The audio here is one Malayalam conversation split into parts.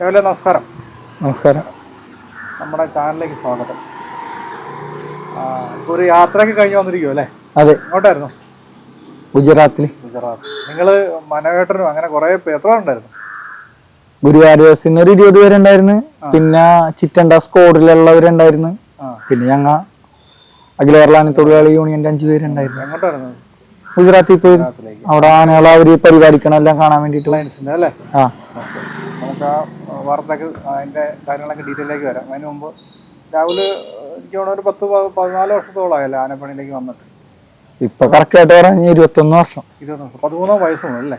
രാവിലെ നമസ്കാരം. നമസ്കാരം. നമ്മുടെ ചാനലിലേക്ക് സ്വാഗതം. ഒരു യാത്രയൊക്കെ കഴിഞ്ഞ് വന്നിരിക്കുമോ അല്ലേ? അതെ. എങ്ങോട്ടായിരുന്നു? ഗുജറാത്തിൽ ഗുജറാത്ത്. നിങ്ങൾ മനവേട്ടനും അങ്ങനെ കുറെ എത്ര ഉണ്ടായിരുന്നു? ഗുരുവായൂർ ഒരു ഇരുപത് പേരുണ്ടായിരുന്നു. പിന്നെ ചിറ്റണ്ട സ്കോഡിലുള്ളവരുണ്ടായിരുന്നു. പിന്നെ ഞങ്ങ അഖില കേരള തൊഴിലാളി യൂണിയന്റെ അഞ്ചു പേരുണ്ടായിരുന്നു. എങ്ങോട്ടായിരുന്നു? ഗുജറാത്തിൽ പോയി. അവിടെ ആനകളെ അവർ പരിപാലിക്കണം എല്ലാം കാണാൻ വേണ്ടിട്ട് ലയൻസിന്റെ അല്ലേ? ആ. നമുക്ക് ആ വാർത്തക്ക് അതിന്റെ കാര്യങ്ങളൊക്കെ ഡീറ്റെയിലേക്ക് വരാം. അതിന് മുമ്പ് രാഹുൽ എനിക്ക് തോന്നുന്നു ഒരു പത്ത് പതിനാല് വർഷത്തോളമായല്ലേ ആനപ്പണിയിലേക്ക് വന്നിട്ട്. ഇപ്പൊ കറക്റ്റ് ആയിട്ട് പറഞ്ഞ ഇരുപത്തൊന്ന് വർഷം. ഇരുപത്തൊന്ന് വർഷം. പതിമൂന്നാം വയസ്സ് മുതൽ അല്ലേ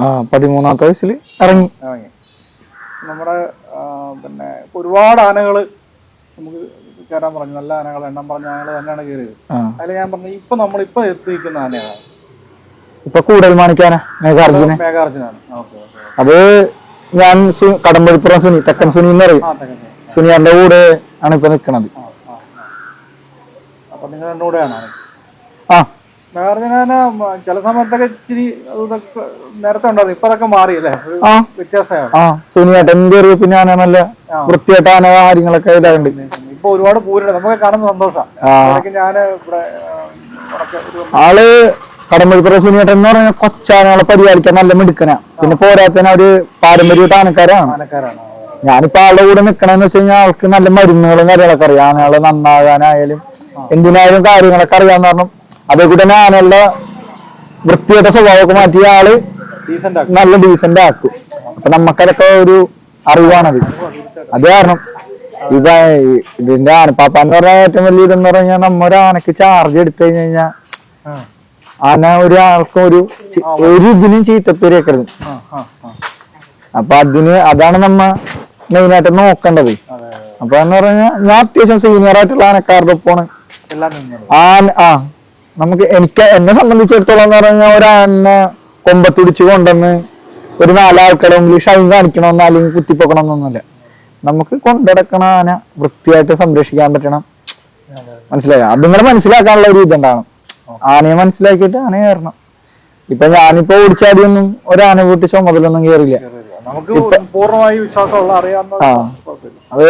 ആ പതിമൂന്നാമത്തെ വയസ്സിൽ ഇറങ്ങി. ഇറങ്ങി. നമ്മുടെ പിന്നെ ഒരുപാട് ആനകൾ നമുക്ക് കയറാൻ പറഞ്ഞു. നല്ല ആനകൾ എണ്ണം പറഞ്ഞ ആനകൾ തന്നെയാണ് കയറിയത്. അതിൽ ഞാൻ പറഞ്ഞു ഇപ്പൊ നമ്മളിപ്പോ എത്തിയിരിക്കുന്ന ആനയാണ് ഇപ്പൊ കൂടുതൽ മാണിക്കാന മേഘാർജുന. മേഘാർജുനാണ്. അത് ഞാൻ കടമ്പഴിപ്പുറം സുനി തെക്കൻ സുനി എന്ന് പറയും ആ തെക്കൻ കൂടെ ആണ് ഇപ്പൊ നിക്കണത്. ആ ആ മേഘാർജുന ചില സമയത്തൊക്കെ ഇച്ചിരി നേരത്തെ ഉണ്ടായിരുന്നു. ഇപ്പൊ അതൊക്കെ മാറി അല്ലേ? വ്യത്യാസമാണ്. ആ സുനിയേട്ടൻ കയറിയ പിന്നെ ആന നല്ല വൃത്തിയായിട്ട് ആന കാര്യങ്ങളൊക്കെ ഇതായിട്ട് ഇപ്പൊ ഒരുപാട് പൂരുണ്ട്. നമുക്ക് കാണുന്ന സന്തോഷം. ആ. ഞാൻ ആൾ കടമ്പഴിപ്പുറ സുനിയേട്ടൻ എന്ന് പറഞ്ഞാൽ കൊച്ചാനകളെ പരിപാലിക്കാൻ നല്ല മിടുക്കനാ. പിന്നെ പോരാത്തന ഒരു പാരമ്പര്യമായിട്ട് ആനക്കാരാണ് ഞാനിപ്പോ ആളുടെ കൂടെ നിക്കണെന്ന് വെച്ച് കഴിഞ്ഞാൽ ആൾക്ക് നല്ല മരുന്നുകളും കാര്യങ്ങളൊക്കെ അറിയാം. ആനകളെ നന്നാകാനായാലും എന്തിനായാലും കാര്യങ്ങളൊക്കെ അറിയാന്ന് പറഞ്ഞു. അതേ കൂടെ തന്നെ ആനകളുടെ വൃത്തിയായിട്ട സ്വഭാവമൊക്കെ മാറ്റിയ ആൾ നല്ല ഡീസന്റ് ആക്കും. അപ്പൊ നമുക്കതൊക്കെ ഒരു അറിവാണത്. അത് കാരണം ഇതാ ഇതിന്റെ ആനപ്പാപ്പാന്ന് പറഞ്ഞ ഏറ്റവും വലിയ ഇതെന്ന് പറഞ്ഞാൽ നമ്മൊരാനക്ക് ചാർജ് എടുത്തു കഴിഞ്ഞു കഴിഞ്ഞാൽ ആ. ആന ഒരാൾക്കും ഒരു ഒരു ഇതിനും ചീത്തപ്പേരേക്കരുത്. അപ്പൊ അതിന് അതാണ് നമ്മ മെയിനായിട്ട് നോക്കേണ്ടത്. അതെ അതെ. അപ്പൊ എന്ന് പറഞ്ഞാൽ ഞാൻ അത്യാവശ്യം സീനിയർ ആയിട്ടുള്ള ആനക്കാരുടെ ഒപ്പമാണ്. ആന ആ നമുക്ക് എനിക്ക് എന്നെ സംബന്ധിച്ചിടത്തോളം എന്ന് പറഞ്ഞാൽ ഒരാനെ കൊമ്പത്തുടിച്ച് കൊണ്ടുവന്ന് ഒരു നാലാൾക്കാരെ മുമ്പിൽ ഷൈൻ കാണിക്കണമെന്നോ അല്ലെങ്കിൽ കുത്തിപ്പൊക്കണമെന്നൊന്നുമില്ല. നമുക്ക് കൊണ്ടടക്കണ ആന വൃത്തിയായിട്ട് സംരക്ഷിക്കാൻ പറ്റണം. മനസ്സിലായോ അത്. നിങ്ങൾ മനസ്സിലാക്കാനുള്ള ഒരു ഇതുണ്ടാവണം. ആനയെ മനസ്സിലാക്കിയിട്ട് ആന കയറണം. ഇപ്പൊ ഞാനിപ്പോ ഓടിച്ചാടിയൊന്നും ഒരാന കൂട്ടി ചുമതലൊന്നും കയറില്ല നമുക്ക് പൂർണമായി വിശ്വാസമുള്ള അറിയാവുന്ന അത്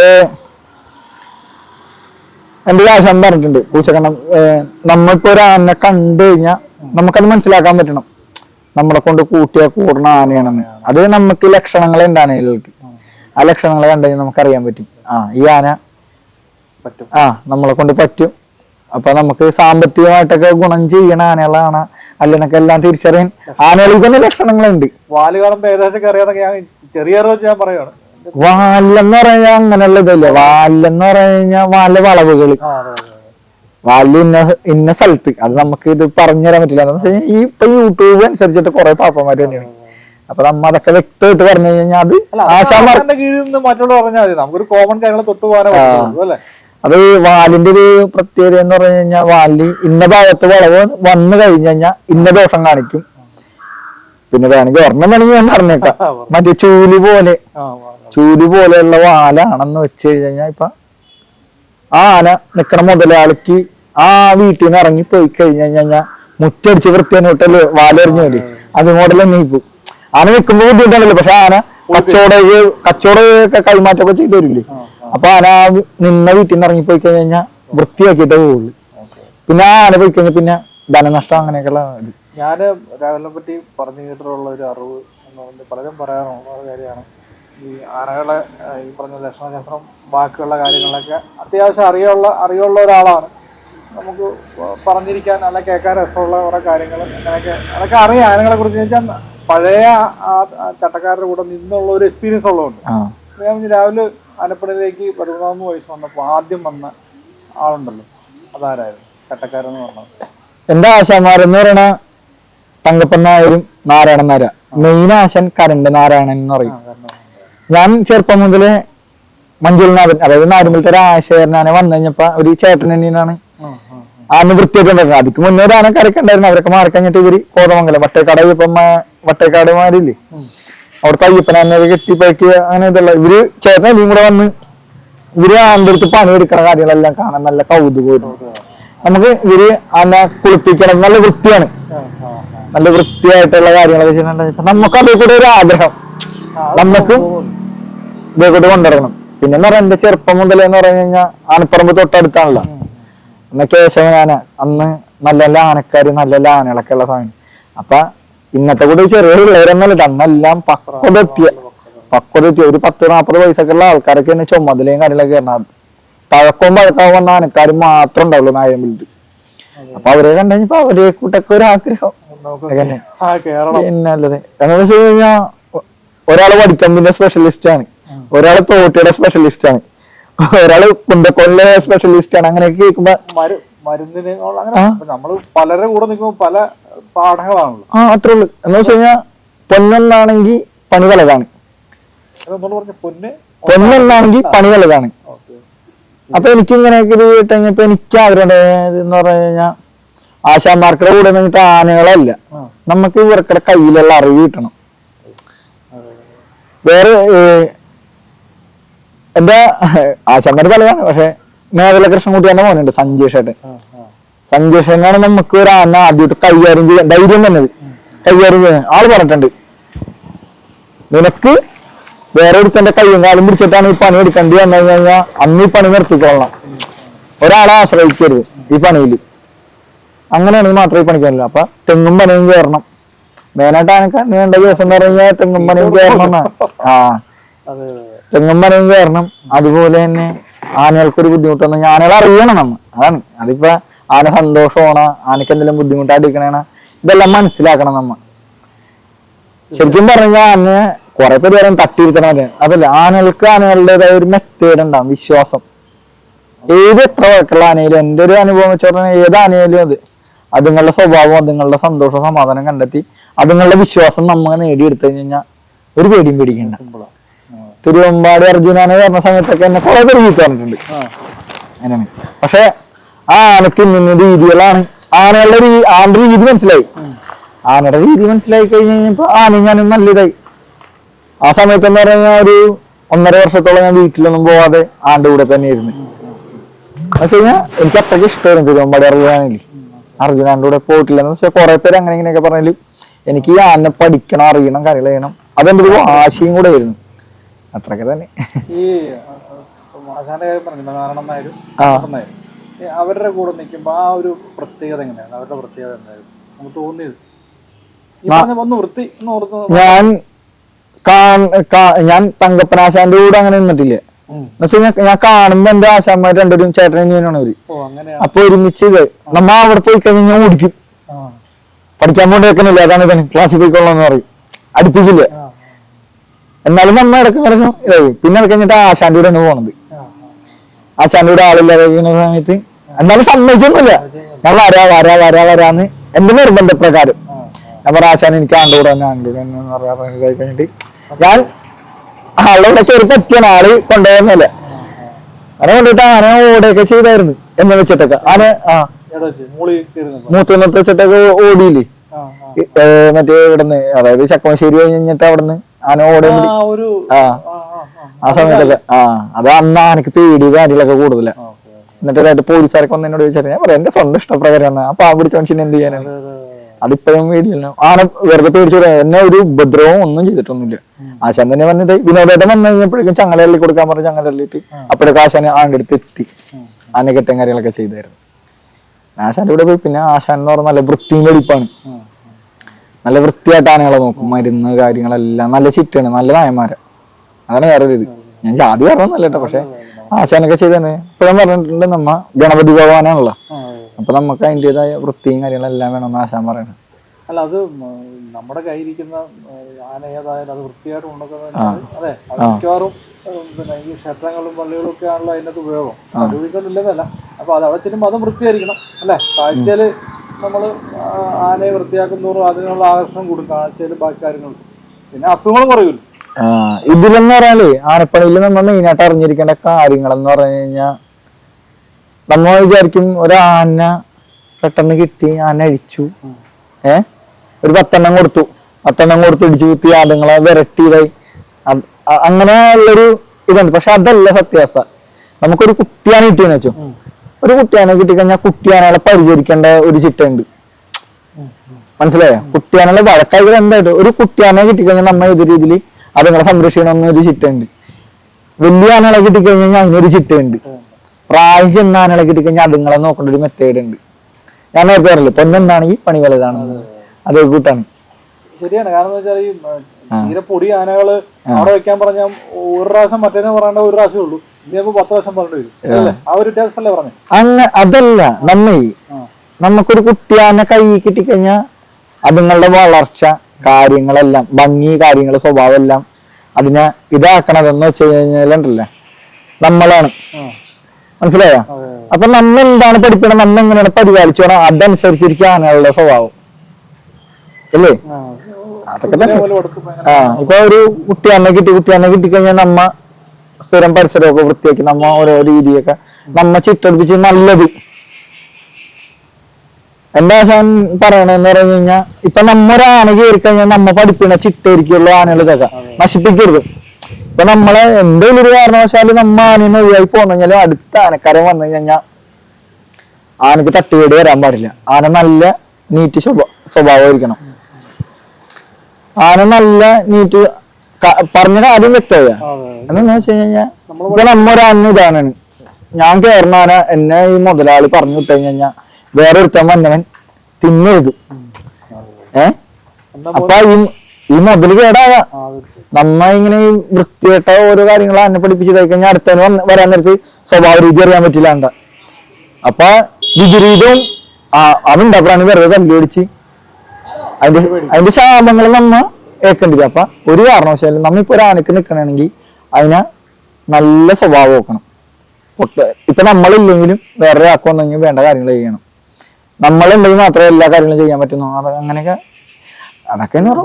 എന്റെ ആശം പറഞ്ഞിട്ടുണ്ട്. പൂച്ചക്കണ്ണം നമ്മളിപ്പോ ഒരു ആനെ കണ്ടു കഴിഞ്ഞാൽ നമുക്കത് മനസ്സിലാക്കാൻ പറ്റണം. നമ്മളെ കൊണ്ട് കൂട്ടിയ കൂടണ ആനയാണെന്ന്. അത് നമുക്ക് ലക്ഷണങ്ങൾ ഉണ്ട് ആനകൾക്ക് ആ ലക്ഷണങ്ങൾ കണ്ടു കഴിഞ്ഞാൽ നമുക്ക് അറിയാൻ പറ്റും. ആ ഈ ആന പറ്റും. ആ നമ്മളെ കൊണ്ട് പറ്റും. അപ്പൊ നമുക്ക് സാമ്പത്തികമായിട്ടൊക്കെ ഗുണം ചെയ്യണ ആനകളാണ്. അല്ലെന്നൊക്കെ എല്ലാം തിരിച്ചറിയാൻ ആനകളിൽ തന്നെ ലക്ഷണങ്ങളുണ്ട്. വാൽ കാണുമ്പോ ഏകദേശം അറിയാന്നൊക്കെ ഞാൻ ചെറിയ വെച്ച് ഞാൻ പറയുകയാണ് വാലെന്ന് പറഞ്ഞാൽ അങ്ങനെയുള്ള ഇതല്ലേ? വാലെന്ന് പറഞ്ഞു കഴിഞ്ഞാൽ വാല വളവുകൾ വാൽ ഇന്ന ഇന്ന സ്ഥലത്ത്. അത് നമുക്ക് ഇത് പറഞ്ഞുതരാൻ പറ്റില്ല. എന്ന് വെച്ചാൽ ഈ ഇപ്പൊ യൂട്യൂബ് അനുസരിച്ചിട്ട് കുറെ പാപ്പന്മാര് തന്നെയാണ്. അപ്പൊ നമ്മ അതൊക്കെ വ്യക്തമായിട്ട് പറഞ്ഞു കഴിഞ്ഞാൽ അത് ആശാന്റെ കീഴിൽ നിന്ന് മറ്റുള്ള പറഞ്ഞാൽ മതി. നമുക്കൊരു കോമൺ കാര്യങ്ങൾ തൊട്ട് പോകാനോ അല്ലേ? അത് വാലിന്റെ ഒരു പ്രത്യേകത എന്ന് പറഞ്ഞു കഴിഞ്ഞാൽ വാലിൽ ഇന്ന ഭാഗത്ത് വളവ് വന്നു കഴിഞ്ഞു കഴിഞ്ഞാൽ ഇന്ന ദോഷം കാണിക്കും. പിന്നെ വേണമെങ്കിൽ ഒരെണ്ണം വേണമെങ്കിൽ ഞാൻ പറഞ്ഞേക്കാം. മറ്റേ ചൂൽ പോലെ. ചൂൽ പോലെയുള്ള വാലാണെന്ന് വെച്ച് കഴിഞ്ഞാൽ ഇപ്പൊ ആ ആന നിക്കണ മുതലാളിക്ക് ആ വീട്ടിൽ നിന്ന് ഇറങ്ങി പോയി കഴിഞ്ഞു കഴിഞ്ഞാൽ മുറ്റടിച്ച് വൃത്തിയാനോട്ടല്ലേ വാലെറിഞ്ഞു പോലെ അതുകൊണ്ട് തന്നെ ഇപ്പൊ ആന നിൽക്കുമ്പോ ബുദ്ധിമുട്ടാണല്ലോ. പക്ഷെ ആന കച്ചവട കച്ചവട കൈമാറ്റമൊക്കെ ചെയ്തു തരില്ലേ അപ്പൊ ആന നിന്ന വീട്ടിൽ നിന്ന് ഇറങ്ങി പോയി കഴിഞ്ഞു കഴിഞ്ഞാൽ വൃത്തിയാക്കിയിട്ടേ പോവുള്ളൂ. പിന്നെ ആ ആന പോയി കഴിഞ്ഞാൽ പിന്നെ ധനനഷ്ടം അങ്ങനെയൊക്കെയുള്ള ഇത്. ഞാൻ രാഹുലിനെ പറ്റി പറഞ്ഞു കേട്ടിട്ടുള്ള ഒരു അറിവ് എന്ന് പറഞ്ഞാൽ പലരും പറയാറുള്ള കാര്യമാണ്. ഈ ആനകളെ ഈ പറഞ്ഞ ലക്ഷണശാസ്ത്രം ബാക്കിയുള്ള കാര്യങ്ങളൊക്കെ അത്യാവശ്യം അറിയുള്ള അറിയുള്ള ഒരാളാണ്. നമുക്ക് പറഞ്ഞിരിക്കാൻ അല്ല കേൾക്കാൻ രസമുള്ള കുറെ കാര്യങ്ങൾ അങ്ങനെയൊക്കെ അതൊക്കെ അറിയാം. ആനകളെ കുറിച്ച് വെച്ചാൽ പഴയ ആ ചട്ടക്കാരുടെ കൂടെ നിന്നുള്ള ഒരു എക്സ്പീരിയൻസ് ഉള്ളതുകൊണ്ട്. ഞാൻ രാവിലെ ആനപ്പണിയിലേക്ക് പതിമൂന്നാമത് വയസ്സ് വന്നപ്പോൾ ആദ്യം വന്ന ആളുണ്ടല്ലോ. അതാരായിരുന്നു? കട്ടക്കാരെന്ന് പറഞ്ഞത് എന്റെ ആശാന്മാരെന്ന് പറയണ? തങ്കപ്പൻ നായരും നാരായണൻ നായര. മെയിൻ ആശൻ കരണ്ട് നാരായണൻ എന്ന് പറയും. ഞാൻ ചെറുപ്പം മുതലേ മഞ്ജുൽനാഥൻ അതായത് നാരുമ്പലത്തെ രാജശേഖരനാനെ വന്നു കഴിഞ്ഞപ്പോ ഒരു ചേട്ടൻ തന്നെയാണ്. ആ, ആ, ആന വൃത്തിയായിട്ട് ഉണ്ടായിരുന്നു. അതിക്ക് മുന്നേ ഒരു ആനക്കാരൊക്കെ ഉണ്ടായിരുന്നു. അവരൊക്കെ മാറി കഴിഞ്ഞിട്ട് ഇവർ കോതമംഗലം വട്ടേക്കാട് അയ്യപ്പൻ വട്ടേക്കാടുമാരില്ലേ അവിടുത്തെ അയ്യപ്പനെ കെട്ടിപ്പഴക്കി അങ്ങനെ ഇതല്ല ഇവർ ചേട്ടൻ ഇനിയും കൂടെ വന്ന് ഇവർ ആന്തരത്ത് പണി പണിയെടുക്കണ കാര്യങ്ങളെല്ലാം കാണാൻ നല്ല കൗതുകമായിരുന്നു. നമുക്ക് ഇവർ അന്ന കുളിപ്പിക്കണം. നല്ല വൃത്തിയാണ്. നല്ല വൃത്തിയായിട്ടുള്ള കാര്യങ്ങളൊക്കെ ചെയ്യുന്നുണ്ട്. നമുക്ക് അതേ കൂടെ ഒരു ആഗ്രഹം. ആ, ഇതേ കൂടെ കൊണ്ടിറങ്ങണം പിന്നെ എന്ന് എന്റെ ചെറുപ്പം മുതലേ എന്ന് പറഞ്ഞു കഴിഞ്ഞാൽ ആനപ്പറമ്പ് തൊട്ടടുത്താണല്ലോ. എന്നാ കേശവനാന. അന്ന് നല്ല നല്ല ആനക്കാര് നല്ല നല്ല ആനകളൊക്കെ ഉള്ള സമയം. അപ്പൊ ഇന്നത്തെ കൂടെ ചെറിയ പിള്ളേരൊന്നുമല്ല. അന്നെല്ലാം പക്വത എത്തിയ പക്വത എത്തിയ. ഒരു പത്ത് നാപ്പത് വയസ്സൊക്കെ ഉള്ള ആൾക്കാരൊക്കെ തന്നെ ചുമതലയും കാര്യങ്ങളൊക്കെ കയറണത് പഴക്കവും പഴക്കവും വന്ന ആനക്കാർ മാത്രം ഉണ്ടാവുള്ളൂ നായമ്പിളിത് അപ്പൊ അവരെ കണ്ടുകഴിഞ്ഞപ്പോ അവരെ കൂട്ടൊക്കെ ഒരു ആഗ്രഹം. പിന്നെ അല്ലത് വെച്ച് കഴിഞ്ഞാ ഒരാൾ വടിക്കമ്പിന്റെ സ്പെഷ്യലിസ്റ്റ് ആണ്. ഒരാൾ തോട്ടിയുടെ സ്പെഷ്യലിസ്റ്റ് ആണ്. ഒരാൾ കുണ്ടക്കൊല്ലെ സ്പെഷ്യലിസ്റ്റ് ആണ്. അങ്ങനെയൊക്കെ കേൾക്കുമ്പോ മരുന്നിന് അങ്ങനെ നമ്മൾ പലരുടെ കൂടെ നിൽക്കുമ്പോൾ പല പാഠങ്ങളാണല്ലോ ആ അത്രേ ഉള്ളു. എന്ന് വെച്ച് കഴിഞ്ഞാ പൊന്നൊന്നാണെങ്കിൽ പണി പലതാണ് പൊന്ന് പൊന്നൊന്നാണെങ്കിൽ പണി പലതാണ് അപ്പൊ എനിക്ക് ഇങ്ങനെയൊക്കെ ഇത് കേട്ട് കഴിഞ്ഞപ്പോ എനിക്ക് ആഗ്രഹം എന്ന് പറഞ്ഞു കഴിഞ്ഞാൽ ആശാന്മാർക്കുടെ കൂടെ നിന്നിട്ട് ആനകളല്ല. നമുക്ക് ഇവർക്കിടെ കയ്യിലുള്ള അറിവ് കിട്ടണം. വേറെ എന്റെ ആശാന്മാർ പലതാണ്. പക്ഷെ മേഖല കൃഷ്ണൻകുട്ടിയുടെ മോനുണ്ട് സഞ്ജയ് ഷേട്ടൻ സഞ്ജയ് ഷേട്ടനാണ് നമുക്ക് ഒരു ആന ആദ്യമായിട്ട് കൈകാര്യം ചെയ്യാൻ ധൈര്യം തന്നെ കൈകാര്യം ചെയ്യാൻ ആൾ പറഞ്ഞിട്ടുണ്ട്. നിനക്ക് വേറെ ഒരുത്തന്റെ കൈയും കാലും പിടിച്ചിട്ടാണ് ഈ പണി എടുക്കേണ്ടി വന്നു കഴിഞ്ഞാൽ അന്ന് ഈ പണി നിർത്തിക്കൊള്ളണം. ഒരാളെ ആശ്രയിക്കരുത് ഈ പണിയിൽ അങ്ങനെയാണെങ്കിൽ മാത്രമേ പണിക്കാനില്ല അപ്പൊ തെങ്ങും പണിയും കയറണം മെയിനായിട്ട് ആനക്ക് വേണ്ട ദിവസം എന്ന് പറഞ്ഞാൽ തെങ്ങും പണിയും കയറണം ആ. തെങ്ങും പണിയും കയറണം അതുപോലെ തന്നെ ആനകൾക്കൊരു ബുദ്ധിമുട്ടൊന്നും ആനകൾ അറിയണം നമ്മൾ അതാണ്. അതിപ്പോ ആന സന്തോഷമാണ് ആനക്ക് എന്തെങ്കിലും ബുദ്ധിമുട്ടായിട്ടിരിക്കണേണ ഇതെല്ലാം മനസ്സിലാക്കണം നമ്മ. ശരിക്കും പറഞ്ഞാൽ ആന കുറെ പേര് പറയും തട്ടിയിരുത്തണ അതല്ല ആനകൾക്ക് ആനകളുടേതായ ഒരു മെത്തേഡ് ഉണ്ടാവും വിശ്വാസം. ഏത് എത്ര വഴക്കുള്ള ആനയിലും എന്റെ ഒരു അനുഭവം വെച്ച് പറഞ്ഞാൽ ഏത് ആനയിലും അത്. അതുങ്ങളുടെ സ്വഭാവം അതുങ്ങളുടെ സന്തോഷ സമാധാനം കണ്ടെത്തി അതുങ്ങളുടെ വിശ്വാസം നമ്മൾ നേടിയെടുത്തു കഴിഞ്ഞാൽ ഒരു പേടിയും പേടിക്കണ്ട. തിരുവമ്പാടി അർജുനാനെ പറഞ്ഞ സമയത്തൊക്കെ എന്നെ കുറെ പേര് ചീത്ത പറഞ്ഞിട്ടുണ്ട്. അങ്ങനെയാണ്. പക്ഷെ ആ ആനക്ക് ഇന്ന രീതികളാണ്. ആനകളുടെ രീതി ആനയുടെ രീതി മനസ്സിലായി. ആനയുടെ രീതി മനസ്സിലായി കഴിഞ്ഞ് കഴിഞ്ഞപ്പോ ആന ഞാനും നല്ല ഇതായി ആ സമയത്ത് എന്ന് പറഞ്ഞാൽ ഒരു ഒന്നര വർഷത്തോളം ഞാൻ വീട്ടിലൊന്നും പോവാതെ ആന്റെ കൂടെ തന്നെ ഇരുന്നു പക്ഷെ കഴിഞ്ഞാൽ എനിക്ക് അത്രയ്ക്ക് ഇഷ്ടമായിരുന്നു തിരുവമ്പാടി അർജുനാണെങ്കിൽ അർജുനാന്റെ കൂടെ പോയിട്ടില്ലെന്ന് വെച്ചാൽ കുറെ പേര് അങ്ങനെ ഇങ്ങനെയൊക്കെ പറഞ്ഞാലും എനിക്ക് ഈ ആനെ പഠിക്കണം അറിയണം കാര്യങ്ങൾ ചെയ്യണം. അതെന്റെ ഒരു വാശിയും കൂടെ ആയിരുന്നു. അത്രയൊക്കെ തന്നെ. ഈ ആശാന്റെ കാര്യം പറഞ്ഞില്ല? നാരായണനായാലും ആ. അവരുടെ കൂടെ നിൽക്കുമ്പോ ആ ഒരു പ്രത്യേകത എങ്ങനെയാണ്? അവരുടെ പ്രത്യേകത എന്തായിരുന്നു? നമുക്ക് തോന്നിയത്. ഞാൻ ഞാൻ തങ്കപ്പനാശാന്റെ കൂടെ അങ്ങനെ നിന്നിട്ടില്ല. ഞാൻ കാണുമ്പോ എന്റെ ആശാന്മാർ രണ്ടുപേരും ചേട്ടനും ഞാനാണ് അവർ. അപ്പൊ ഒരുമിച്ച് ഇത് നമ്മ അവിടെ പോയി കഴിഞ്ഞാൽ ഞാൻ ഓടിക്കും. പഠിക്കാൻ പോണ്ടി വെക്കണില്ല അതാണ് ഇതാണ് ക്ലാസ്സിൽ പോയിക്കൊള്ളാന്ന് പറയും. അടുപ്പിക്കില്ല? എന്നാലും നമ്മൾ ഇടയ്ക്ക് നടക്കും ഇതായി പിന്നെ അത് കഴിഞ്ഞിട്ട് ആശാന്റെ കൂടെ ആണ് പോണത് ആ ആശാന്റെ കൂടെ ആളില്ലാതെ സമയത്ത് എന്നാലും സമ്മതിച്ചൊന്നുമില്ല. ഞാൻ വരാ വരാ വരാ വരാന്ന് എന്റെ നിർബന്ധപ്രകാരം. ഞാൻ പറഞ്ഞ ആശാൻ എനിക്ക് ആണ്ട് കൂടെ തന്നെ ആണ്ട് കൂടെ തന്നെ എന്ന് പറയാ പറഞ്ഞ് ഇതായി കഴിഞ്ഞിട്ട്. ഞാൻ ആളുടെ ഇവിടെ കയറി പറ്റിയാണ്. ആൾ കൊണ്ടുപോയെന്നല്ല അങ്ങനെ കൊണ്ടിട്ട് ആന ഓടുകയൊക്കെ ചെയ്തായിരുന്നു. എന്ന് വെച്ചിട്ടൊക്കെ. ആന ആ. മൂത്ത് നിർത്തി വെച്ചിട്ടൊക്കെ ഓടിയില്ലേ? മറ്റേ ഇവിടുന്ന് അതായത് ചക്കമശ്ശേരി കഴിഞ്ഞിട്ട് അവിടുന്ന് ആ ഒരു ആ. ആ സമയത്തൊക്കെ ആ. അത് അന്ന് ആനക്ക് പേടി കാര്യങ്ങളൊക്കെ കൂടുതലാ. എന്നിട്ട് അതായത് പോലീസുകാരൊക്കെ വന്ന് എന്നോട് ചോദിച്ചാൽ ഞാൻ പറയാം എന്റെ സ്വന്തം ഇഷ്ടപ്രകാരമാണ്. അപ്പൊ ആ പിടിച്ച മനുഷ്യനെ എന്ത് ചെയ്യാനാണ് അതെ, അതെ, അതെ. അതിപ്പോഴും പേടിയില്ല. ആന വെറുതെ പേടിച്ചു. എന്നെ ഒരു ഉപദ്രവം ഒന്നും ചെയ്തിട്ടൊന്നുമില്ല. ആശാൻ തന്നെ പറഞ്ഞത് വിനോദേട്ടൻ വന്നു കഴിഞ്ഞപ്പോഴേക്കും ചങ്ങലള്ളി കൊടുക്കാൻ പറഞ്ഞ് ചങ്ങലള്ളിട്ട് അപ്പോഴേക്കും ആശാൻ ആന്റെ അടുത്ത് എത്തി. ആന കെട്ടും കാര്യങ്ങളൊക്കെ ചെയ്തായിരുന്നു. ആശാന്റെ കൂടെ പോയി. പിന്നെ ആശാൻ എന്ന് പറഞ്ഞാൽ നല്ല വൃത്തിയും വെടിപ്പാണ്. നല്ല വൃത്തിയായിട്ട് ആനകളെ നോക്കും മരുന്ന് കാര്യങ്ങളെല്ലാം. നല്ല ചിറ്റാണ് നല്ല നായന്മാരെ. അതാണ് വേറൊരു ഇത്. ഞാൻ ജാതി പറഞ്ഞല്ല കേട്ടോ പക്ഷെ ആശാനൊക്കെ ചെയ്തേ ഇപ്പഴും പറഞ്ഞിട്ടുണ്ട് നമ്മ ഗണപതി ഭഗവാനാണല്ലോ. അപ്പൊ നമുക്ക് അതിന്റെതായ വൃത്തിയും കാര്യങ്ങളെല്ലാം വേണമെന്ന് ആശാൻ പറയണം. അല്ല അത് നമ്മുടെ കയ്യിരിക്കുന്ന ആന ഏതായാലും അത് വൃത്തിയായിട്ട് അതെ മിക്കവാറും ഉം, പിന്നെ ഈ ക്ഷേത്രങ്ങളും പള്ളികളും ഒക്കെ ആണല്ലോ അതിനകത്ത് ഉപയോഗം ഉപയോഗിക്കുന്നില്ലെന്നല്ല അപ്പൊ അത് അവിടെ ചെല്ലുമ്പോൾ അതും വൃത്തിയായിരിക്കണം അല്ലെ? കാഴ്ചയിൽ നമ്മൾ ആനയെ വൃത്തിയാക്കും തോറും അതിനുള്ള ആകർഷണം കൊടുക്കാം ചില ബാക്കി കാര്യങ്ങളും പിന്നെ അസുഖങ്ങൾ കുറയുമല്ലോ ആ, ഇതിലെന്ന് പറഞ്ഞാൽ ആനപ്പണിയിൽ നമ്മൾ മെയിനായിട്ട് അറിഞ്ഞിരിക്കേണ്ട കാര്യങ്ങൾ എന്ന് പറഞ്ഞു കഴിഞ്ഞാൽ നമ്മൾ വിചാരിക്കും ഒരു ആന പെട്ടെന്ന് കിട്ടി ആന അഴിച്ചു. ഏ? ഒരു പത്തെണ്ണം കൊടുത്തു. പത്തെണ്ണം കൊടുത്ത് ഇടിച്ചു കുത്തി ആദ്യങ്ങളെ വിരട്ടി ഇതായി ഉള്ളൊരു അ- അങ്ങനെയുള്ളൊരു ഇതുണ്ട്. പക്ഷെ അതല്ല സത്യാവസ്ഥ. നമുക്കൊരു കുട്ടിയാണ് കിട്ടിയെന്ന് വെച്ചോ. ഒരു കുട്ടിയാനെ കിട്ടിക്കഴിഞ്ഞാൽ കുട്ടിയാനകളെ പരിചരിക്കേണ്ട ഒരു ചിട്ടയുണ്ട്. മനസ്സിലായോ? കുട്ടിയാനകളെ വഴക്കായിട്ട് എന്തായിട്ട്? ഒരു കുട്ടിയാനെ കിട്ടിക്കഴിഞ്ഞാൽ നമ്മൾ ഏത് രീതിയിൽ അതുങ്ങളെ സംരക്ഷിക്കണം എന്നൊരു ചിട്ടയുണ്ട്. വലിയ ആനകളെ കിട്ടിക്കഴിഞ്ഞാൽ അതിനൊരു ചിട്ടയുണ്ട്. പ്രായം ചെന്ന ആനകളെ കിട്ടിക്കഴിഞ്ഞാൽ അതുങ്ങളെ നോക്കേണ്ട ഒരു മെത്തേഡ് ഉണ്ട്. ഞാൻ നേരത്തെ പറഞ്ഞില്ല പൊന്നെന്താണെങ്കിൽ പണി വലുതാണ് അതേ കൂട്ടാണ്. ശരിയാണ്. കാരണം വെച്ചാൽ ഈ തീരെ പൊടി ആനകൾ അവിടെ വെക്കാൻ പറഞ്ഞാൽ ഒരു പ്രാവശ്യം മറ്റേനെ പറയേണ്ട ഒരു പ്രാവശ്യമേ ഉള്ളൂ. അല്ലേ? അങ്ങ അതല്ല നമ്മ നമുക്കൊരു കുട്ടിയാനെ കൈ കിട്ടിക്കഴിഞ്ഞാൽ അതുങ്ങളുടെ വളർച്ച കാര്യങ്ങളെല്ലാം ഭംഗി കാര്യങ്ങൾ സ്വഭാവം എല്ലാം അതിനെ ഇതാക്കണതെന്ന് വെച്ച് കഴിഞ്ഞാലുണ്ടല്ലേ? നമ്മളാണ്. മനസ്സിലായോ? അപ്പൊ നമ്മ എന്താണ് പഠിക്കണം നമ്മ എങ്ങനെയാണ് പരിപാലിച്ചു വേണം അതനുസരിച്ചിരിക്കും ആനകളുടെ സ്വഭാവം. അല്ലേ? അതൊക്കെ തന്നെ. ആ. ഇപ്പൊ ഒരു കുട്ടിയാനെ കിട്ടി കുട്ടിയാനെ കിട്ടിക്കഴിഞ്ഞാൽ നമ്മ സ്ഥിരം പരിസരമൊക്കെ വൃത്തിയാക്കി നമ്മ ഓരോ രീതിയൊക്കെ നമ്മ ചിട്ടടിപ്പിച്ച് നല്ലത്. എന്റെ ആശാൻ പറയണെന്ന് പറഞ്ഞു കഴിഞ്ഞാൽ ഇപ്പൊ നമ്മ ആന കയറി കഴിഞ്ഞാൽ നമ്മ പഠിപ്പിക്കുന്ന ചിട്ടയിരിക്കുള്ള ആനകൾ ഇതൊക്കെ നശിപ്പിക്കരുത്. ഇപ്പൊ നമ്മളെ എന്തെങ്കിലും ഒരു കാരണവശാൽ നമ്മ ആനയെ ഒഴിവായി പോന്നു കഴിഞ്ഞാൽ അടുത്ത ആനക്കാരൻ വന്നു കഴിഞ്ഞാൽ ആനക്ക് തട്ടുകേട് വരാൻ പാടില്ല. ആന നല്ല നീറ്റ് സ്വഭാവം സ്വഭാവമായിരിക്കണം. ആന നല്ല നീറ്റ് പറഞ്ഞ കാര്യം വ്യക്തമായ എന്താന്ന് വെച്ച് കഴിഞ്ഞാൽ ഇപ്പൊ അന്ന് ഇതാണ് ഞാൻ കയറുന്ന ആന എന്നെ ഈ മുതലാളി പറഞ്ഞു വിട്ടു കഴിഞ്ഞാൽ വേറെ ഒരുത്തൻ വന്നവൻ തിന്നരുത്. ഏ? അപ്പൊ ഈ ഈ മുതൽ കേടാ നമ്മ ഇങ്ങനെ ഈ വൃത്തികെട്ട ഓരോ കാര്യങ്ങൾ അന്നെ പഠിപ്പിച്ചതായി കഴിഞ്ഞാൽ അടുത്തവന് വന്ന് വരാൻ നേരത്ത് സ്വഭാവ രീതി അറിയാൻ പറ്റില്ല എന്താ അപ്പൊ വിപരീതവും അവൻ പ്രാണി വെറുതെ തല്ലി പിടിച്ച്. അതിന്റെ അതിന്റെ ശാപങ്ങൾ നമ്മ ഏക്കേണ്ടി വരും അപ്പൊ ഒരു കാരണവശാലും നമ്മിപ്പോ ഒരു ആനക്ക് നിൽക്കണമെങ്കിൽ അതിനെ നല്ല സ്വഭാവം നോക്കണം പൊട്ട ഇപ്പൊ നമ്മളില്ലെങ്കിലും വേറെ ആക്കുവന്നെങ്കിൽ വേണ്ട കാര്യങ്ങൾ ചെയ്യണം. നമ്മളുണ്ടെങ്കിൽ മാത്രമേ എല്ലാ കാര്യങ്ങളും ചെയ്യാൻ പറ്റുന്നു. അത് അങ്ങനെയൊക്കെ അതൊക്കെ വേണം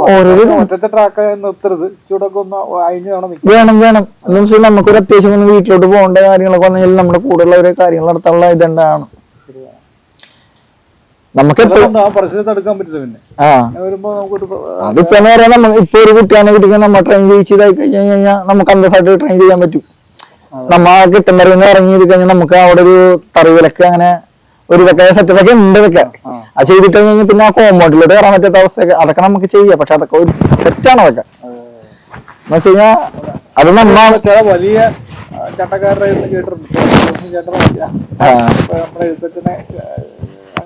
വേണം വേണം. എന്ന് വെച്ചാൽ നമുക്കൊരു അത്യാവശ്യം വീട്ടിലോട്ട് പോകേണ്ട കാര്യങ്ങളൊക്കെ വന്നെങ്കിൽ നമ്മുടെ കൂടെയുള്ള ഒരു കാര്യങ്ങൾ നടത്താനുള്ള ഇതുണ്ടാണ് നമുക്ക് എപ്പോഴും ചിലതുകൊണ്ട് ആ പരിസരത്ത് എടുക്കാൻ പറ്റില്ല പിന്നെ ആ അങ്ങനെ വരുമ്പോ നമുക്കൊരു പ്ര- അതിപ്പോ എന്ന് പറയാൻ നമ്മ ഇപ്പൊ ഒരു കുട്ടിയാണ് കിട്ടിക്കാൻ നമ്മ ട്രെയിൻ ചെയ്യിച്ചതായി കഴിഞ്ഞു കഴിഞ്ഞാൽ നമുക്ക് അന്തസ്സായിട്ട് ട്രെയിൻ ചെയ്യാൻ പറ്റും. നമ്മ കിട്ടുന്ന ഇറങ്ങി ഇറങ്ങി കഴിഞ്ഞാൽ നമുക്ക് അവിടെ ഒരു തറിവിലൊക്കെ അങ്ങനെ ഒരു ഇതൊക്കെ സെറ്റപ്പ് ഒക്കെ ഉണ്ട് ഇതൊക്കെ. അത് ചെയ്തിട്ട് കഴിഞ്ഞാൽ പിന്നെ ആ കോമ്പൗണ്ടിലോട്ട് കയറാൻ പറ്റാത്ത അവസ്ഥയൊക്കെ അതൊക്കെ നമുക്ക് ചെയ്യാം. പക്ഷെ അതൊക്കെ ഒരു തെറ്റാണ് അതൊക്കെ. എന്ന് വെച്ച് കഴിഞ്ഞാൽ അത് നമ്മ ചില വലിയ ആ, ചട്ടക്കാരുടെ കേട്ടിട്ടുണ്ട്. ഒന്നും ആ. നമ്മുടെ എഴുത്തച്ഛനെ ആ,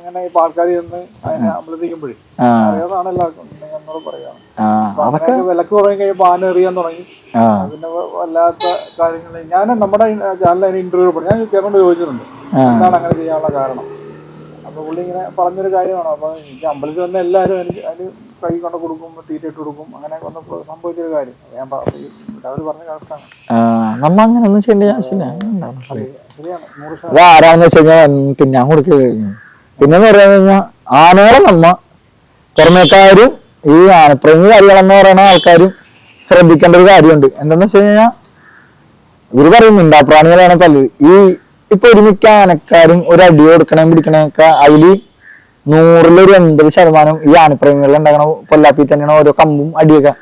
അങ്ങനെ പാൽക്കാരി ചെന്ന് അമ്പലത്തിക്കുമ്പോഴേ എല്ലാവർക്കും എന്നോട് അതൊക്കെ വിലക്ക് കുറേ കഴിയുമ്പോൾ ആന എറിയാൻ തുടങ്ങി. പിന്നെ വല്ലാത്ത കാര്യങ്ങൾ ഞാൻ നമ്മുടെ ചാനലിൽ ഇന്റർവ്യൂ പറഞ്ഞു ഞാൻ ചേട്ടനോട് ചോദിച്ചിട്ടുണ്ട്. എന്താണ് അങ്ങനെ ചെയ്യാനുള്ള കാരണം? അപ്പൊ പുള്ളി ഇങ്ങനെ പറഞ്ഞൊരു കാര്യമാണ്. അപ്പൊ എനിക്ക് അമ്പലത്തിൽ വന്ന എല്ലാവരും എനിക്ക് അതിന് കൈ കൊണ്ട് കൊടുക്കും തീറ്റ ഇട്ട് കൊടുക്കും. അങ്ങനെ വന്ന സംഭവിച്ചൊരു കാര്യം. ഞാൻ അവർ പറഞ്ഞ കറക്റ്റാണ് നമ്മ അങ്ങനെ ഒന്നും ചെയ്യേണ്ട ആവശ്യമില്ല. ശരിയാണ്. നൂറ് ശതമാനം. ഞാൻ കഴിഞ്ഞാൽ കൊടുക്കുക കഴിഞ്ഞു പിന്നെ എന്ന് പറഞ്ഞു കഴിഞ്ഞാൽ ആനകളെ നമ്മ പുറമേക്കാരും ഈ ആനപ്രേമി കാര്യങ്ങളെന്ന് പറയുന്ന ആൾക്കാരും ശ്രദ്ധിക്കേണ്ട ഒരു കാര്യമുണ്ട്. എന്താന്ന് വെച്ച് കഴിഞ്ഞാൽ ഇവർ പറയും മിണ്ടാപ്രാണികളാണ് തല്ല്. ഈ ഇപ്പൊ ഒരുമിക്ക ആനക്കാരും ഒരു അടി കൊടുക്കണേ പിടിക്കണേക്ക അതിൽ നൂറിലൊരു എൺപത് ശതമാനം ഈ ആനപ്രേമികളിൽ ഉണ്ടാക്കണ പൊല്ലാപ്പി തന്നെയാണ് ഓരോ കമ്പും അടിയൊക്കെ.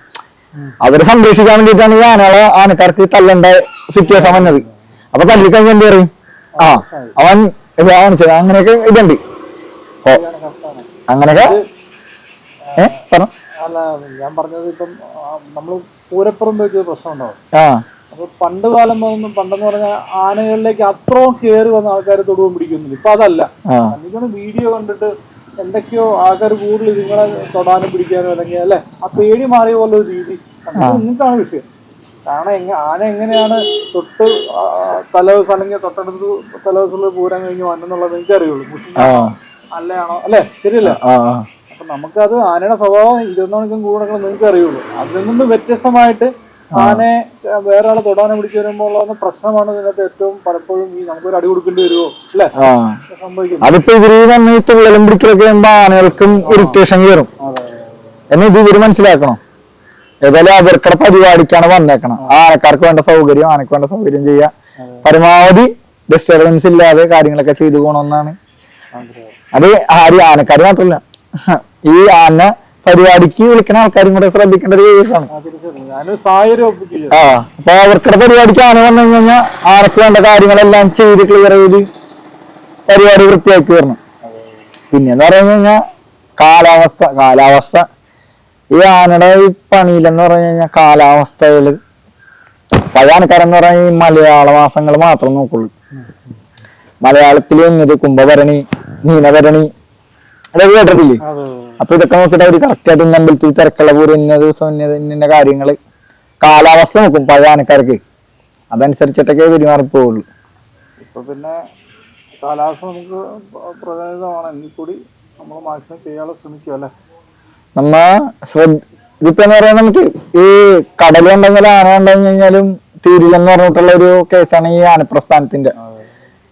അവരെ സംരക്ഷിക്കാൻ വേണ്ടിയിട്ടാണ് ഈ ആനകളെ ആനക്കാർക്ക് തല്ലേണ്ട സിറ്റുവേഷൻ വന്നത്. അപ്പൊ തല്ലിക്കഴിഞ്ഞാൽ എന്ത് പറയും? ആ അവൻ അങ്ങനെയൊക്കെ ഇതുണ്ട്. ഓ. അങ്ങനെയൊക്കെ? ഏ? പറഞ്ഞു. അല്ല ഞാൻ പറഞ്ഞത് ഇപ്പം നമ്മൾ പൂരപ്പുറം പോയിട്ട് പ്രശ്നം ഉണ്ടാവും. ആ. അപ്പൊ പണ്ട് കാലം തോന്നുന്നു പണ്ടെന്ന് പറഞ്ഞാൽ ആനകളിലേക്ക് അത്രയും കയറി വന്ന ആൾക്കാർ തൊടുവും പിടിക്കുന്നില്ല. ഇപ്പൊ അതല്ല. നിങ്ങൾ വീഡിയോ കണ്ടിട്ട് എന്തൊക്കെയോ ആൾക്കാർ കൂടുതൽ നിങ്ങളെ തൊടാനും പിടിക്കാനും അല്ലെങ്കിൽ അല്ലെ? ആ പേടി മാറിയ പോലെ ഒരു രീതി ഇന്നത്താണ് വിഷയം. കാരണം എങ്ങ ആന എങ്ങനെയാണ് തൊട്ട് തലേ തലേദിവസം അല്ലെങ്കിൽ തൊട്ടടുത്ത് തലേദിവസമുള്ള പൂരം കഴിഞ്ഞ് വന്നെന്നുള്ളത് നിങ്ങൾക്ക് അല്ലയാണോ അല്ലേ? ശരിയല്ലേ? അപ്പൊ നമുക്കത് ആനയുടെ സ്വഭാവം ഇരുപത്തി മണിക്കൂർ കൂടുതൽ നിങ്ങൾക്ക് അറിയുള്ളൂ. അതിൽ നിന്ന് വ്യത്യസ്തമായിട്ട് ആനയെ വേറെ ആളെ തൊടാനെ പിടിച്ചു വരുമ്പോൾ ഉള്ള പ്രശ്നമാണ് ഇതിനകത്ത് ഏറ്റവും പലപ്പോഴും ഈ നമുക്കൊരു അടി കൊടുക്കേണ്ടി വരുമോ അല്ലേ? ആ. സംഭവിക്കുന്നത്. അതിപ്പോ ഇവർ ഈ തുള്ളലും പിടിക്കലൊക്കെ എന്താ ആനകൾക്കും ഇറിറ്റേഷൻ കയറും എന്ന് ഇത് ഇവർ മനസ്സിലാക്കണം. ഏതായാലും അവർക്കടെ പരിപാടിക്കാണ് വന്നേക്കണം ആനക്കാർക്ക് വേണ്ട സൗകര്യം ആനക്ക് വേണ്ട സൗകര്യം ചെയ്യുക പരമാവധി ഡിസ്റ്റർബൻസ് ഇല്ലാതെ കാര്യങ്ങളൊക്കെ ചെയ്തു പോകണമെന്നാണ് അതെ ആര് ആനക്കാർ മാത്രമല്ല. ഈ ആന പരിപാടിക്ക് വിളിക്കുന്ന ആൾക്കാരും കൂടെ ശ്രദ്ധിക്കേണ്ട ഒരു കേസാണ്. ആ, അപ്പൊ അവർക്കിടെ പരിപാടിക്ക് ആന വന്നു കഴിഞ്ഞാൽ ആനക്ക് വേണ്ട കാര്യങ്ങളെല്ലാം ചെയ്ത് ക്ലിയർ ചെയ്ത് പരിപാടി വൃത്തിയാക്കി വരണം. പിന്നെന്ന് പറഞ്ഞു കഴിഞ്ഞാൽ കാലാവസ്ഥ കാലാവസ്ഥ. ഈ ആനയുടെ ഈ പണിയിലെന്ന് പറഞ്ഞു കഴിഞ്ഞാൽ കാലാവസ്ഥകൾ പഴയ ആൾക്കാരെന്ന് പറഞ്ഞാൽ ഈ മലയാള മാസങ്ങൾ മാത്രം നോക്കുള്ളൂ. മലയാളത്തിൽ ഇന്നത് കുംഭഭരണി മീനഭരണി. അതൊക്കെ കേട്ടിട്ടില്ലേ? അപ്പൊ ഇതൊക്കെ നോക്കിയിട്ട് അവർ കറക്റ്റ് ആയിട്ട് ഇന്ന അമ്പലത്തിൽ തിരക്കുള്ള പൂരം ഇന്ന ദിവസം ഇന്ന ഇന്ന കാര്യങ്ങൾ കാലാവസ്ഥ നോക്കും പഴയ ആനക്കാർക്ക്. അതനുസരിച്ചിട്ടൊക്കെ പെരുമാറിപ്പോവുള്ളൂ ഇപ്പൊ പിന്നെ കാലാവസ്ഥ നമുക്ക് പ്ര- പ്രചോദിതമാണ് എങ്കിൽ കൂടി നമ്മൾ മാക്സിമം ചെയ്യാനുള്ള ശ്രമിക്കും അല്ലേ? നമ്മ ശ്രദ്ധ ഇതിപ്പോ എന്ന് പറയാൻ നമുക്ക് ഈ കടൽ ഉണ്ടെങ്കിൽ ആന ഉണ്ടെങ്കിൽ കഴിഞ്ഞാലും തീരില്ലെന്ന് പറഞ്ഞിട്ടുള്ള ഒരു കേസാണ് ഈ ആനപ്രസ്ഥാനത്തിന്റെ.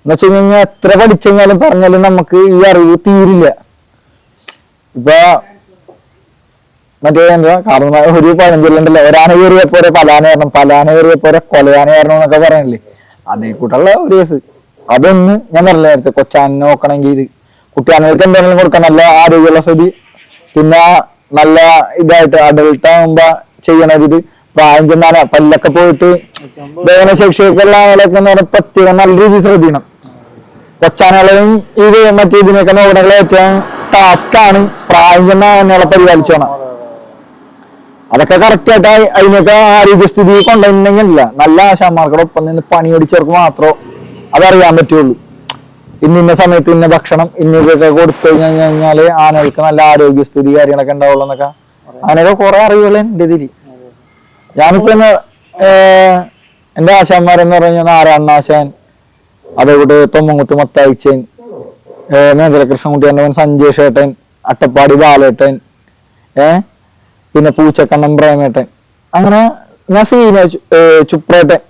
എന്ന് വെച്ച് കഴിഞ്ഞാൽ എത്ര പഠിച്ചു കഴിഞ്ഞാലും പറഞ്ഞാലും നമുക്ക് ഈ അറിവ് തീരില്ല. ഇപ്പൊ മറ്റേ എന്താ കാരണം ഒരു പഴഞ്ചൊല്ലുണ്ടല്ലോ ഒരാന കയറിയപ്പോ ഒരു പലാന കയറണം പലാന കയറിയപ്പോ ഒരു കൊലയാന കയറണം എന്നൊക്കെ പറയണില്ലേ? അതേ കൂട്ടുള്ള ഒരു കേസ്. അതൊന്ന് ഞാൻ പറഞ്ഞില്ല നേരത്തെ കൊച്ചാനെ നോക്കണമെങ്കിൽ ഇത്. കുട്ടിയാനകൾക്ക് എന്തെങ്കിലും കൊടുക്കണം നല്ല ആരോഗ്യമുള്ള സ്ഥിതി പിന്നെ നല്ല ഇതായിട്ട് അഡൽട്ട് ആകുമ്പോ ഇത്. പ്രായം ചെന്നാല പല്ലൊക്കെ പോയിട്ട് ദഹനശേഷിയൊക്കെയുള്ള ആളുകളൊക്കെ എന്ന് പ്രത്യേകം നല്ല രീതിയിൽ ശ്രദ്ധിക്കണം. കൊച്ചാനകളെയും ഇത് മറ്റേ ഇതിനൊക്കെ നോക്കണ ഏറ്റവും ടാസ്ക് ആണ്. പ്രായം ചെന്ന ആനകളെ പരിപാലിച്ചോണം. അതൊക്കെ കറക്റ്റ് ആയിട്ട് അതിനൊക്കെ ആരോഗ്യസ്ഥിതി കൊണ്ടുവന്നില്ല നല്ല ആശാന്മാർക്കുടെ ഒപ്പം നിന്ന് പണിയൊടിച്ചവർക്ക് മാത്രമേ അതറിയാൻ പറ്റുള്ളൂ. ഇന്ന ഇന്ന സമയത്ത് ഇന്ന ഭക്ഷണം ഇന്നൊക്കെ കൊടുത്തു കഴിഞ്ഞു കഴിഞ്ഞാൽ ആനകൾക്ക് നല്ല ആരോഗ്യസ്ഥിതി കാര്യങ്ങളൊക്കെ ഉണ്ടാവുള്ളൂ എന്നൊക്കെ അങ്ങനെയൊക്കെ കുറെ അറിവുകൾ എന്റെ ഇതിൽ ഞാനിപ്പോ എന്റെ ആശാന്മാരെന്ന് പറഞ്ഞാൽ നാരായണാശാൻ അതേപോലെ തൊമ്മങ്കുത്ത് മത്തായിച്ചൻ മേഖലകൃഷ്ണൻകുട്ടി എന്റെ സഞ്ജേഷ് ഏട്ടൻ അട്ടപ്പാടി ബാലേട്ടൻ ഏ പിന്നെ പൂച്ചക്കണ്ണൻ പ്രേമേട്ടൻ. അങ്ങനെ ഞാൻ സീന ചുപ്രേട്ടൻ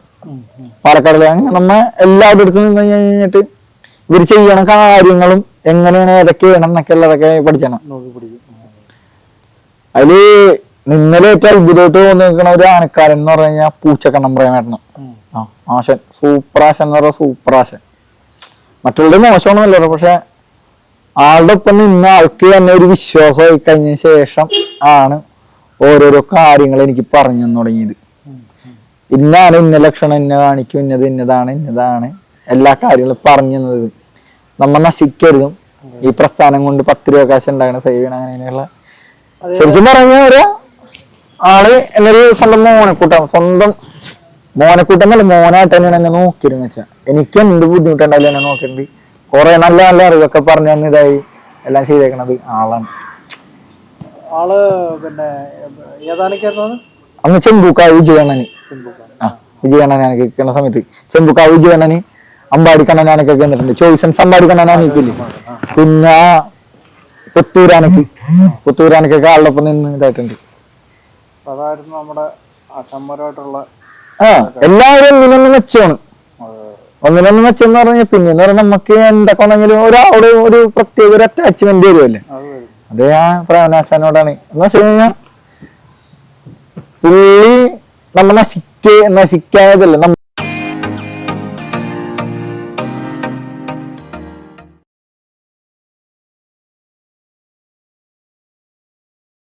പാലക്കാടിലെ അങ്ങനെ നമ്മ എല്ലാവരുടെ അടുത്ത് നിന്ന് കഴിഞ്ഞിട്ട് ഇവർ ചെയ്യണ കാര്യങ്ങളും എങ്ങനെയാണ് ഏതൊക്കെ ചെയ്യണം എന്നൊക്കെ ഉള്ളതൊക്കെ പഠിച്ചണം അതിൽ നിന്നലെ ഏറ്റവും അത്ഭുതമായിട്ട് തോന്നിക്കുന്ന ഒരു ആനക്കാരൻ എന്ന് പറഞ്ഞു കഴിഞ്ഞാൽ പൂച്ചക്കണ്ണം പ്രേമേട്ടനം ആശൻ. സൂപ്രാശൻ ആശൻ എന്ന് പറയുക സൂപ്രാശൻ മറ്റുള്ളവരുടെ മോശമാണെന്നല്ല പക്ഷെ ആളുടെ ഒപ്പം നിന്ന് ആൾക്ക് തന്നെ ഒരു വിശ്വാസമായി കഴിഞ്ഞ ശേഷം ആണ് ഓരോരോ കാര്യങ്ങൾ എനിക്ക് പറഞ്ഞു തന്നു തുടങ്ങിയത്. ഇന്നാണ് ഇന്ന ലക്ഷണം ഇന്ന കാണിക്കും ഇന്നത് ഇന്നതാണ് ഇന്നതാണ്. എല്ലാ കാര്യങ്ങളും പറഞ്ഞു തന്നത്. നമ്മ നശിക്കരുതും. ഈ പ്രസ്ഥാനം കൊണ്ട് പത്ത് രൂപ കാശ് ഉണ്ടാകണ സേവ് ചെയ്യണം അങ്ങനെയുള്ള. ശരിക്കും പറഞ്ഞ ഒരു ആൾ എന്നൊരു സ്വന്തം മോണക്കൂട്ടാണ് സ്വന്തം മോനക്കൂട്ടം എന്നല്ല മോനായിട്ട് തന്നെയാണ് എന്നെ നോക്കിയിരുന്നു വെച്ചാ. എനിക്ക് എന്ത് ബുദ്ധിമുട്ടുണ്ടാവില്ല എന്നെ നോക്കിയിട്ടുണ്ട്. കുറെ നല്ല നല്ല അറിവൊക്കെ പറഞ്ഞു തന്ന് ഇതായി. എല്ലാം ചെയ്തേക്കണത് ആളാണ്. ആൾ പിന്നെ അന്ന് ചെമ്പൂക്കാവ് വിജയണ്ണന്. ആ വിജയണ്ണൻ ഞാൻ നിൽക്കുന്ന സമയത്ത്. ചെമ്പൂക്കാവ് വിജയണ്ണന് അമ്പാടി കണ്ണനാനൊക്കെ വന്നിട്ടുണ്ട്. ചോയ്സൻസ് അമ്പാടി കണ്ണനാനിക്കില്ലേ പിന്നെ പുത്തൂരാനക്ക് പുത്തൂരാനക്കൊക്കെ ആളുടെ ഒപ്പം നിന്ന് ഇതായിട്ടുണ്ട്. അതായിരുന്നു നമ്മുടെ അസമ്മരമായിട്ടുള്ള ആ എല്ലാവരും ഒന്നിനൊന്ന് മെച്ചമാണ്. ഒന്നിനൊന്ന് മെച്ചം എന്ന് പറഞ്ഞാൽ പിന്നെ എന്ന് പറഞ്ഞാൽ നമുക്ക് എന്തൊക്കെ ഉണ്ടെങ്കിലും ഒരാളോട് ഒരു പ്രത്യേക ഒരു അറ്റാച്ച്മെന്റ് വരുമല്ലേ അത് ഞാൻ പ്രേമനാസാനോടാണ് എന്ന് വെച്ച് പുള്ളി നമ്മൾ നശിക്കേ നശിക്കായതല്ല